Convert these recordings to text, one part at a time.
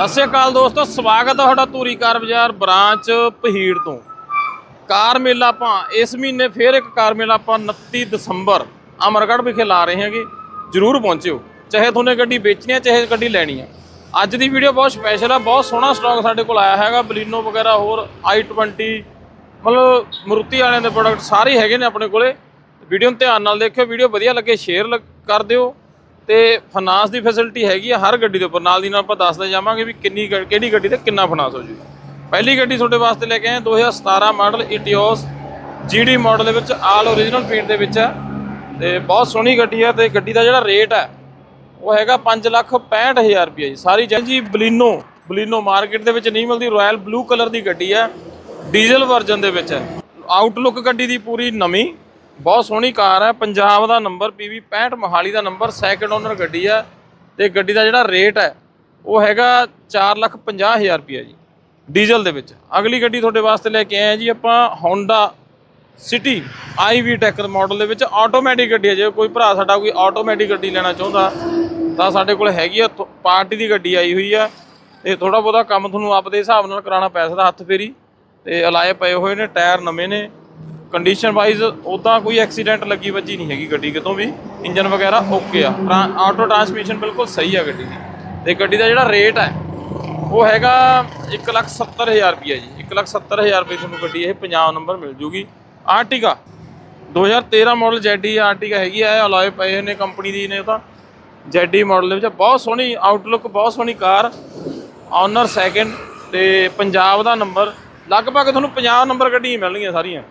ਸਤਿ ਸ਼੍ਰੀ ਅਕਾਲ ਦੋਸਤੋ, ਸਵਾਗਤ ਹੈ ਤੁਹਾਡਾ ਧੂਰੀ ਕਾਰ ਬਾਜ਼ਾਰ ਬ੍ਰਾਂਚ ਪਹੀੜ ਤੋਂ। ਕਾਰ ਮੇਲਾ ਆਪਾਂ, ਇਸ ਮਹੀਨੇ ਫੇਰ ਇੱਕ ਕਾਰ ਮੇਲਾ ਆਪਾਂ 29 ਦਸੰਬਰ ਅਮਰਗੜ੍ਹ ਵਿਖੇ ਲਾ ਰਹੇ ਹਾਂਗੇ। ਜਰੂਰ ਪਹੁੰਚਿਓ, ਚਾਹੇ ਤੁਹਾਨੂੰ ਗੱਡੀ ਵੇਚਣੀ ਹੈ, ਚਾਹੇ ਗੱਡੀ ਲੈਣੀ ਹੈ। ਅੱਜ ਦੀ ਵੀਡੀਓ ਬਹੁਤ ਸਪੈਸ਼ਲ ਆ ਬਹੁਤ ਸੋਹਣਾ ਸਟਾਕ ਸਾਡੇ ਕੋਲ ਆਇਆ ਹੈਗਾ, ਬਲੀਨੋ ਵਗੈਰਾ ਹੋਰ i20 ਮਤਲਬ ਮਰੂਤੀ ਵਾਲਿਆਂ ਦੇ ਪ੍ਰੋਡਕਟ ਸਾਰੇ ਹੈਗੇ ਨੇ ਆਪਣੇ ਕੋਲੇ। ਵੀਡੀਓ ਨੂੰ ਧਿਆਨ ਨਾਲ ਦੇਖਿਓ ਵੀਡੀਓ ਵਧੀਆ ਲੱਗੇ ਸ਼ੇਅਰ ਕਰ ਦਿਓ। ਤੇ ਫਾਈਨਾਂਸ ਦੀ ਫੈਸਿਲਿਟੀ ਹੈਗੀ ਆ ਹਰ ਗੱਡੀ ਦੇ ਉੱਪਰ। ਨਾਲ ਦੀ ਨਾਲ ਆਪਾਂ ਦੱਸਦੇ ਜਾਵਾਂਗੇ ਵੀ ਕਿੰਨੀ ਗ- ਕਿਹੜੀ ਗੱਡੀ ਤੇ ਕਿੰਨਾ ਫਾਈਨਾਂਸ ਹੋ ਜੂ। ਪਹਿਲੀ ਗੱਡੀ ਤੁਹਾਡੇ ਵਾਸਤੇ ਲੈ ਕੇ ਆਏ ਹਾਂ 2017 ਮਾਡਲ ਇਟੀਓਸ GD ਮਾਡਲ ਦੇ ਵਿੱਚ ਆਲ ਓਰੀਜਨਲ ਪੇਂਟ ਦੇ ਵਿੱਚ ਹੈ ਤੇ ਬਹੁਤ ਸੋਹਣੀ ਗੱਡੀ ਹੈ ਤੇ ਗੱਡੀ ਦਾ ਜਿਹੜਾ ਰੇਟ ਹੈ ਉਹ ਹੈਗਾ 5 ਲੱਖ 65000 ਰੁਪਏ ਜੀ। ਸਾਰੀ ਜਨ ਜੀ ਬਲੀਨੋ ਬਲੀਨੋ ਮਾਰਕੀਟ ਦੇ ਵਿੱਚ ਨਹੀਂ ਮਿਲਦੀ ਰਾਇਲ ਬਲੂ ਕਲਰ ਦੀ ਗੱਡੀ ਹੈ ਡੀਜ਼ਲ ਵਰਜ਼ਨ ਦੇ ਵਿੱਚ ਹੈ ਆਊਟਲੁੱਕ ਗੱਡੀ ਦੀ ਪੂਰੀ ਨਵੀਂ। ਬਹੁਤ ਸੋਹਣੀ ਕਾਰ ਹੈ। ਪੰਜਾਬ ਦਾ ਨੰਬਰ PV 65 ਮੋਹਾਲੀ ਦਾ ਨੰਬਰ ਸੈਕਿੰਡ ਓਨਰ ਗੱਡੀ ਹੈ ਤੇ ਗੱਡੀ ਦਾ ਜਿਹੜਾ ਰੇਟ ਹੈ, ਉਹ ਹੈਗਾ 450000 ਰੁਪਏ ਜੀ, ਡੀਜ਼ਲ ਦੇ ਵਿੱਚ। ਅਗਲੀ ਗੱਡੀ ਤੁਹਾਡੇ ਵਾਸਤੇ ਲੈ ਕੇ ਆਏ ਹਾਂ ਜੀ ਆਪਾਂ Honda city iVTEC model ਦੇ ਵਿੱਚ। ਆਟੋਮੈਟਿਕ ਗੱਡੀ ਹੈ, ਜੇ ਕੋਈ ਭਰਾ ਸਾਡਾ ਕੋਈ ਆਟੋਮੈਟਿਕ ਗੱਡੀ ਲੈਣਾ ਚਾਹੁੰਦਾ, ਤਾਂ ਸਾਡੇ ਕੋਲ ਹੈਗੀ ਆ, ਥੋ- ਪਾਰਟੀ ਦੀ ਗੱਡੀ ਆਈ ਹੋਈ ਆ। ਤੇ ਥੋੜਾ ਬਹੁਤਾ ਕੰਮ ਤੁਹਾਨੂੰ ਆਪਦੇ ਹਿਸਾਬ ਨਾਲ ਕਰਾਉਣਾ ਪੈ ਸਕਦਾ ਹੱਥ ਫੇਰੀ। ਤੇ ਅਲਾਏ ਪਏ ਹੋਏ ਨੇ, ਟਾਇਰ ਨਵੇਂ ਨੇ। ਕੰਡੀਸ਼ਨ ਵਾਈਜ਼ ਉਦਾਂ ਕੋਈ ਐਕਸੀਡੈਂਟ ਲੱਗੀ ਵੱਜੀ ਨਹੀਂ ਹੈਗੀ ਗੱਡੀ, ਕਿਤੋਂ ਵੀ ਇੰਜਨ ਵਗੈਰਾ ਓਕੇ ਆ। ਟਰਾਂ- ਆਟੋ ਟਰਾਂਸਮਿਸ਼ਨ ਬਿਲਕੁਲ ਸਹੀ ਆ ਗੱਡੀ ਦੀ। ਤੇ ਗੱਡੀ ਦਾ ਜਿਹੜਾ ਰੇਟ ਹੈ ਉਹ ਹੈਗਾ 170000 ਰੁਪਏ ਜੀ। 170000 ਰੁਪਏ ਤੁਹਾਨੂੰ ਗੱਡੀ ਇਹ ਪੰਜਾਬ ਨੰਬਰ ਮਿਲ ਜੂਗੀ। ਆਰਟਿਕਾ 2013 ਮਾਡਲ ਜੈਡੀ ਆਰਟਿਕਾ ਹੈਗੀ ਆ ਅਲਾਏ ਪਏ ਨੇ ਕੰਪਨੀ ਦੀ ਨੇ ਉਹ ਤਾਂ। ਜੈਡੀ ਮਾਡਲ ਦੇ ਵਿੱਚ ਬਹੁਤ ਸੋਹਣੀ ਆਊਟਲੁੱਕ ਬਹੁਤ ਸੋਹਣੀ ਕਾਰ ਓਨਰ ਸੈਕਿੰਡ ਤੇ ਪੰਜਾਬ ਦਾ ਨੰਬਰ ਲਗਭਗ ਤੁਹਾਨੂੰ 50 ਨੰਬਰ ਗੱਡੀਆਂ ਮਿਲਣਗੀਆਂ ਸਾਰੀਆਂ।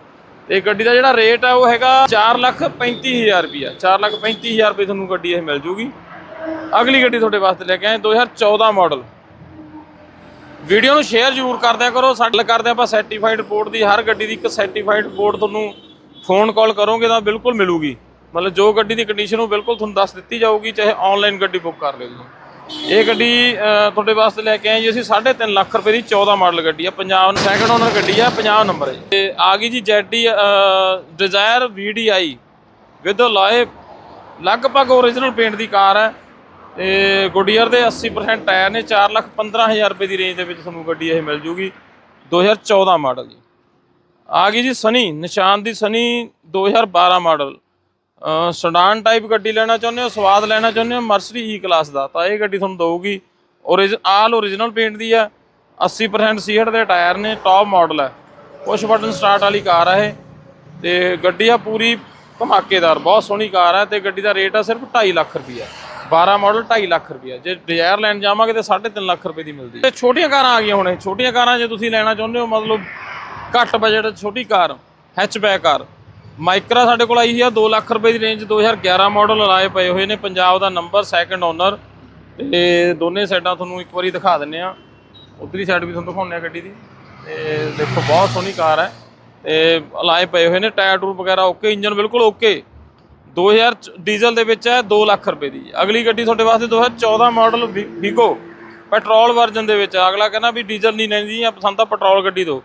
ਤੇ ਗੱਡੀ ਦਾ ਜਿਹੜਾ ਰੇਟ ਆ ਉਹ ਹੈਗਾ 435000 ਰੁਪਿਆ 435000 ਰੁਪਏ ਤੁਹਾਨੂੰ ਗੱਡੀ ਇਹ ਮਿਲ ਜੂਗੀ। ਅਗਲੀ ਗੱਡੀ ਤੁਹਾਡੇ ਵਾਸਤੇ ਲੈ ਕੇ ਆਏ 2014 ਮਾਡਲ ਵੀਡੀਓ ਨੂੰ ਸ਼ੇਅਰ ਜ਼ਰੂਰ ਕਰਦਿਆ ਕਰੋ, ਸਾਡੇ ਕਰਦੇ ਆਪਾਂ ਸਰਟੀਫਾਈਡ ਰਿਪੋਰਟ ਦੀ, ਹਰ ਗੱਡੀ ਦੀ ਇੱਕ ਸਰਟੀਫਾਈਡ ਰਿਪੋਰਟ ਤੁਹਾਨੂੰ ਫੋਨ ਕਾਲ ਕਰੋਗੇ ਤਾਂ ਬਿਲਕੁਲ ਮਿਲੂਗੀ। ਮਤਲਬ ਜੋ ਗੱਡੀ ਦੀ ਕੰਡੀਸ਼ਨ ਉਹ ਬਿਲਕੁਲ ਤੁਹਾਨੂੰ ਦੱਸ ਦਿੱਤੀ ਜਾਊਗੀ, ਚਾਹੇ ਆਨਲਾਈਨ ਗੱਡੀ ਬੁੱਕ ਕਰ ਲਿਓ ਜੀ ਇਹ ਗੱਡੀ ਤੁਹਾਡੇ ਵਾਸਤੇ ਲੈ ਕੇ ਆਏ ਜੀ। ਅਸੀਂ 3.5 ਲੱਖ ਰੁਪਏ ਦੀ 14 ਮਾਡਲ ਗੱਡੀ ਆ। ਪੰਜਾਬ ਸੈਕੰਡ ਓਨਰ ਗੱਡੀ ਆ 50 ਨੰਬਰ ਹੈ ਤੇ ਆ ਗਈ ਜੀ ਜੈਡੀ ਡਿਜ਼ਾਇਰ VDI ਵਿਦ ਲਾਏ ਲਗਭਗ ਓਰੀਜਨਲ ਪੇਂਟ ਦੀ ਕਾਰ ਹੈ। ਤੇ ਗੁੱਡੀਅਰ ਦੇ 80% ਟਾਇਰ ਨੇ 4 ਲੱਖ 15000 ਰੁਪਏ ਦੀ ਰੇਂਜ ਦੇ ਵਿੱਚ ਤੁਹਾਨੂੰ ਗੱਡੀ ਇਹ ਮਿਲ ਜੂਗੀ। 2014 ਮਾਡਲ ਜੀ। ਆ ਗਈ ਜੀ ਸਨੀ ਨਿਸ਼ਾਨ ਦੀ ਸਨੀ 2012 ਮਾਡਲ। ਸਡਾਨ ਟਾਈਪ ਗੱਡੀ ਲੈਣਾ ਚਾਹੁੰਦੇ ਹੋ, ਸਵਾਦ ਲੈਣਾ ਚਾਹੁੰਦੇ ਹੋ ਮਰਸਰੀ ਈ ਕਲਾਸ ਦਾ, ਤਾਂ ਇਹ ਗੱਡੀ ਤੁਹਾਨੂੰ ਦਊਗੀ। ਓਰੀਜ ਆਲ ਓਰੀਜਨਲ ਪੇਂਟ ਦੀ ਆ 80% ਸੀਹਟ ਦੇ ਟਾਇਰ ਨੇ ਟੌਪ ਮਾਡਲ ਹੈ। ਪੁਸ਼ ਬਟਨ ਸਟਾਰਟ ਵਾਲੀ ਕਾਰ ਆ ਇਹ, ਤੇ ਗੱਡੀ ਆ ਪੂਰੀ ਧਮਾਕੇਦਾਰ, ਬਹੁਤ ਸੋਹਣੀ ਕਾਰ ਹੈ, ਤੇ ਗੱਡੀ ਦਾ ਰੇਟ ਆ ਸਿਰਫ 2.5 ਲੱਖ ਰੁਪਈਆ। 12 ਮਾਡਲ 2.5 ਲੱਖ ਰੁਪਈਆ, ਜੇ ਡਿਜ਼ਾਇਰ ਲੈਣ ਜਾਵਾਂਗੇ ਤੇ 3.5 ਲੱਖ ਰੁਪਏ ਦੀ ਮਿਲਦੀ ਹੈ। ਤੇ ਛੋਟੀਆਂ ਕਾਰਾਂ ਆ ਗਈਆਂ ਹੁਣ ਛੋਟੀਆਂ ਕਾਰਾਂ ਜੇ ਤੁਸੀਂ ਲੈਣਾ ਚਾਹੁੰਦੇ ਹੋ, ਮਤਲਬ ਘੱਟ ਬਜਟ ਛੋਟੀ ਕਾਰ ਹੈਚਬੈਕ ਕਾਰ ਮਾਈਕਰਾ ਸਾਡੇ ਕੋਲ ਆਈ ਹੈ 2 ਲੱਖ ਰੁਪਏ ਦੀ ਰੇਂਜ 2011 ਮਾਡਲ ਲਾਏ ਪਏ ਹੋਏ ਨੇ, ਪੰਜਾਬ ਦਾ ਨੰਬਰ ਸੈਕੰਡ ਓਨਰ ਤੇ ਦੋਨੇ ਸਾਈਡਾਂ ਤੁਹਾਨੂੰ ਇੱਕ ਵਾਰੀ ਦਿਖਾ ਦਿੰਨੇ ਆ। ਉਧਰਲੀ ਸਾਈਡ ਵੀ ਤੁਹਾਨੂੰ ਦਿਖਾਉਂਦੇ ਆ ਗੱਡੀ ਦੀ। ਤੇ ਦੇਖੋ, ਬਹੁਤ ਸੋਹਣੀ ਕਾਰ ਹੈ। ਤੇ ਲਾਏ ਪਏ ਹੋਏ ਨੇ, ਟਾਇਰ ਟੂਰ ਵਗੈਰਾ ਓਕੇ ਇੰਜਨ ਬਿਲਕੁਲ ਓਕੇ 2000 ਚ- ਡੀਜ਼ਲ ਦੇ ਵਿੱਚ ਹੈ 2 ਲੱਖ ਰੁਪਏ ਦੀ। ਅਗਲੀ ਗੱਡੀ ਤੁਹਾਡੇ ਵਾਸਤੇ 2014 ਮਾਡਲ ਵੀਗੋ ਪੈਟਰੋਲ ਵਰਜ਼ਨ ਦੇ ਵਿੱਚ ਅਗਲਾ ਕਹਿੰਦਾ ਵੀ ਡੀਜ਼ਲ ਨਹੀਂ ਲੈਂਦੀ ਆ, ਪਸੰਦ ਤਾਂ ਪੈਟਰੋਲ ਗੱਡੀ ਦੋ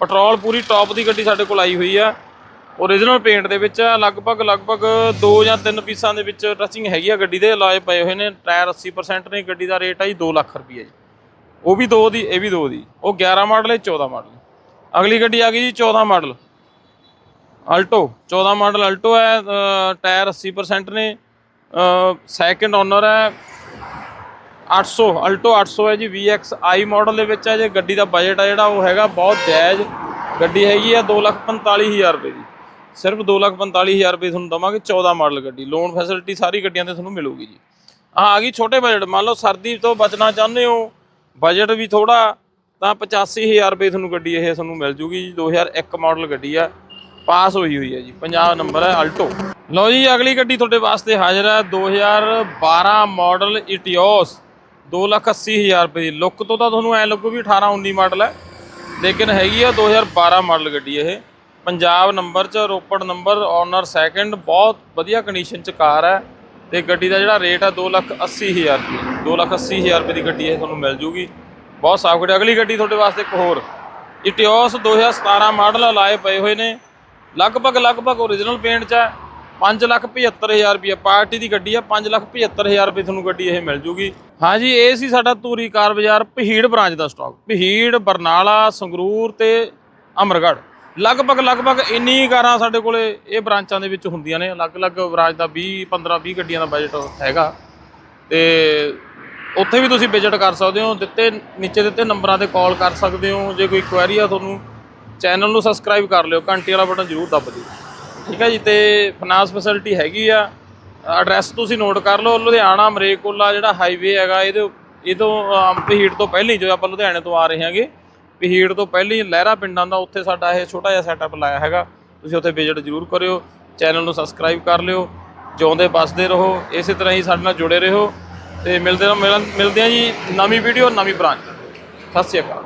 ਪੈਟਰੋਲ ਪੂਰੀ ਟੌਪ ਦੀ ਗੱਡੀ ਸਾਡੇ ਕੋਲ ਆਈ ਹੋਈ ਆ। ਓਰੀਜਨਲ ਪੇਂਟ ਦੇ ਵਿੱਚ ਆ ਲਗਭਗ ਲਗਭਗ 2 ਜਾਂ 3 ਪੀਸਾਂ ਦੇ ਵਿੱਚ ਟਚਿੰਗ ਹੈਗੀ ਆ ਗੱਡੀ ਦੇ, ਲਾਏ ਪਏ ਹੋਏ ਨੇ। ਟਾਇਰ 80% ਨੇ, ਗੱਡੀ ਦਾ ਰੇਟ ਆ ਜੀ 2 ਲੱਖ ਰੁਪਏ ਜੀ। ਉਹ ਵੀ 2 ਦੀ, ਇਹ ਵੀ 2 ਦੀ। ਉਹ 11 ਮਾਡਲ ਹੈ 14 ਮਾਡਲ ਅਗਲੀ ਗੱਡੀ ਆ ਗਈ ਜੀ 14 ਮਾਡਲ ਅਲਟੋ 14 ਮਾਡਲ ਅਲਟੋ ਹੈ ਟਾਇਰ 80% ਨੇ। ਸੈਕੰਡ ਓਨਰ ਹੈ 800 ਅਲਟੋ 800 ਹੈ ਜੀ। VXI ਮਾਡਲ ਦੇ ਵਿੱਚ ਹੈ ਜੇ। ਗੱਡੀ ਦਾ ਬਜਟ ਹੈ ਜਿਹੜਾ, ਉਹ ਹੈਗਾ ਬਹੁਤ ਜਾਇਜ਼। ਗੱਡੀ ਹੈਗੀ ਆ 245000 ਰੁਪਏ ਦੀ ਸਿਰਫ 245000 ਰੁਪਏ ਤੁਹਾਨੂੰ ਦਵਾਂਗੇ 14 ਮਾਡਲ ਗੱਡੀ। ਲੋਨ ਫੈਸਿਲਿਟੀ ਸਾਰੀ ਗੱਡੀਆਂ ਤੇ ਤੁਹਾਨੂੰ ਮਿਲੂਗੀ ਜੀ। ਆ ਆ ਗਈ ਛੋਟੇ ਬਜਟ ਮੰਨ ਲਓ ਸਰਦੀ ਤੋਂ ਬਚਣਾ ਚਾਹੁੰਦੇ ਹੋ ਬਜਟ ਵੀ ਥੋੜਾ ਤਾਂ 85000 ਰੁਪਏ ਤੁਹਾਨੂੰ ਗੱਡੀ ਇਹ ਤੁਹਾਨੂੰ ਮਿਲ ਜੂਗੀ ਜੀ। 2001 ਮਾਡਲ ਗੱਡੀ ਆ, ਪਾਸ ਹੋਈ ਹੋਈ ਹੈ ਜੀ। ਪੰਜਾਬ ਨੰਬਰ ਹੈ ਅਲਟੋ ਲਓ ਜੀ, ਅਗਲੀ ਗੱਡੀ ਤੁਹਾਡੇ ਵਾਸਤੇ ਹਾਜ਼ਰ ਹੈ। 2012 ਮਾਡਲ ਇਟਿਓਸ 280000 ਰੁਪਏ ਦੀ ਲੁੱਕ ਤੋਂ ਤਾਂ ਤੁਹਾਨੂੰ ਐ ਲੱਗੂ ਵੀ 18 19 ਮਾਡਲ ਹੈ। ਲੇਕਿਨ ਹੈਗੀ ਆ 2012 ਮਾਡਲ ਗੱਡੀ ਇਹ। ਪੰਜਾਬ ਨੰਬਰ ਚ, ਰੋਪੜ ਨੰਬਰ ਓਨਰ ਸੈਕੰਡ ਬਹੁਤ ਵਧੀਆ ਕੰਡੀਸ਼ਨ ਚ ਕਾਰ ਹੈ ਤੇ ਗੱਡੀ ਦਾ ਜਿਹੜਾ ਰੇਟ ਹੈ 280000 ਰੁਪਏ। 280000 ਰੁਪਏ ਦੀ ਗੱਡੀ ਇਹ ਤੁਹਾਨੂੰ ਮਿਲ ਜੂਗੀ। ਬਹੁਤ ਸਾਫ਼ ਗੱਡੀ ਅਗਲੀ ਗੱਡੀ ਤੁਹਾਡੇ ਵਾਸਤੇ ਇੱਕ ਹੋਰ। ਇਟਿਓਸ 2017 ਮਾਡਲ ਲਾਏ ਪਏ ਹੋਏ ਨੇ। ਲਗਭਗ ਲਗਭਗ ਓਰੀਜਨਲ ਪੇਂਟ ਚ ਹੈ। 575000 ਰੁਪਏ ਪਾਰਟੀ ਦੀ ਗੱਡੀ ਆ 575000 ਰੁਪਏ ਤੁਹਾਨੂੰ ਗੱਡੀ ਇਹ ਮਿਲ ਜੂਗੀ। ਹਾਂਜੀ ਇਹ ਸੀ ਸਾਡਾ ਧੂਰੀ ਕਾਰ ਬਾਜ਼ਾਰ ਭਹੀੜ ਬ੍ਰਾਂਚ ਦਾ ਸਟਾਕ ਭਹੀੜ ਬਰਨਾਲਾ, ਸੰਗਰੂਰ ਤੇ ਅਮਰਗੜ੍ਹ। ਲਗਭਗ ਲਗਭਗ ਇੰਨੀ ਕਾਰਾਂ ਸਾਡੇ ਕੋਲੇ ਇਹ ਬ੍ਰਾਂਚਾਂ ਦੇ ਵਿੱਚ ਹੁੰਦੀਆਂ ਨੇ। ਅਲੱਗ-ਅਲੱਗ ਬ੍ਰਾਂਚ ਦਾ 20 15 20 ਗੱਡੀਆਂ ਦਾ ਬਜਟ ਹੈਗਾ। ਤੇ ਉੱਥੇ ਵੀ ਤੁਸੀਂ ਵਿਜ਼ਿਟ ਕਰ ਸਕਦੇ ਹੋ ਦਿੱਤੇ ਨੀਚੇ ਦਿੱਤੇ ਨੰਬਰਾਂ ਤੇ ਕਾਲ ਕਰ ਸਕਦੇ ਹੋ। ਜੇ ਕੋਈ ਕੁਐਰੀ ਆ ਤੁਹਾਨੂੰ ਚੈਨਲ ਨੂੰ ਸਬਸਕ੍ਰਾਈਬ ਕਰ ਲਿਓ। ਘੰਟੀ ਵਾਲਾ ਬਟਨ ਜ਼ਰੂਰ ਦੱਬ ਦਿਓ। ਠੀਕ ਹੈ ਜੀ ਤੇ ਫਾਈਨਾਂਸ ਫੈਸਿਲਿਟੀ ਹੈਗੀ ਆ। ਐਡਰੈਸ ਤੁਸੀਂ ਨੋਟ ਕਰ ਲਓ। ਲੁਧਿਆਣਾ ਮਰੇਕੋਲਾ ਜਿਹੜਾ ਹਾਈਵੇ ਹੈਗਾ ਇਹਦੇ ਇਹ ਤੋਂ ਅਮ, ਤੋਂ ਪਹਿਲਾਂ ਹੀ ਜੋ ਆਪਾਂ ਲੁਧਿਆਣੇ ਤੋਂ ਆ ਰਹੇ ਹਾਂਗੇ। ਪਹੀੜ ਤੋਂ ਪਹਿਲਾਂ ਹੀ ਲਹਿਰਾ ਪਿੰਡਾਂ ਦਾ ਉੱਥੇ ਸਾਡਾ ਇਹ ਛੋਟਾ ਜਿਹਾ ਸੈਟਅਪ ਲਾਇਆ ਹੈਗਾ। ਤੁਸੀਂ ਉੱਥੇ ਵਿਜ਼ਿਟ ਜ਼ਰੂਰ ਕਰਿਓ ਚੈਨਲ ਨੂੰ ਸਬਸਕ੍ਰਾਈਬ ਕਰ ਲਿਓ, ਜਿਉਂਦੇ ਬਸਦੇ ਰਹੋ, ਇਸੇ ਤਰ੍ਹਾਂ ਹੀ ਸਾਡੇ ਨਾਲ ਜੁੜੇ ਰਹੋ ਤੇ ਮਿਲਦੇ ਰਹੋ ਮਿਲਦੇ ਹਾਂ ਜੀ ਨਵੀਂ ਵੀਡੀਓ ਨਵੀਂ ਬ੍ਰਾਂਚ। ਸਤਿ ਸ਼੍ਰੀ ਅਕਾਲ।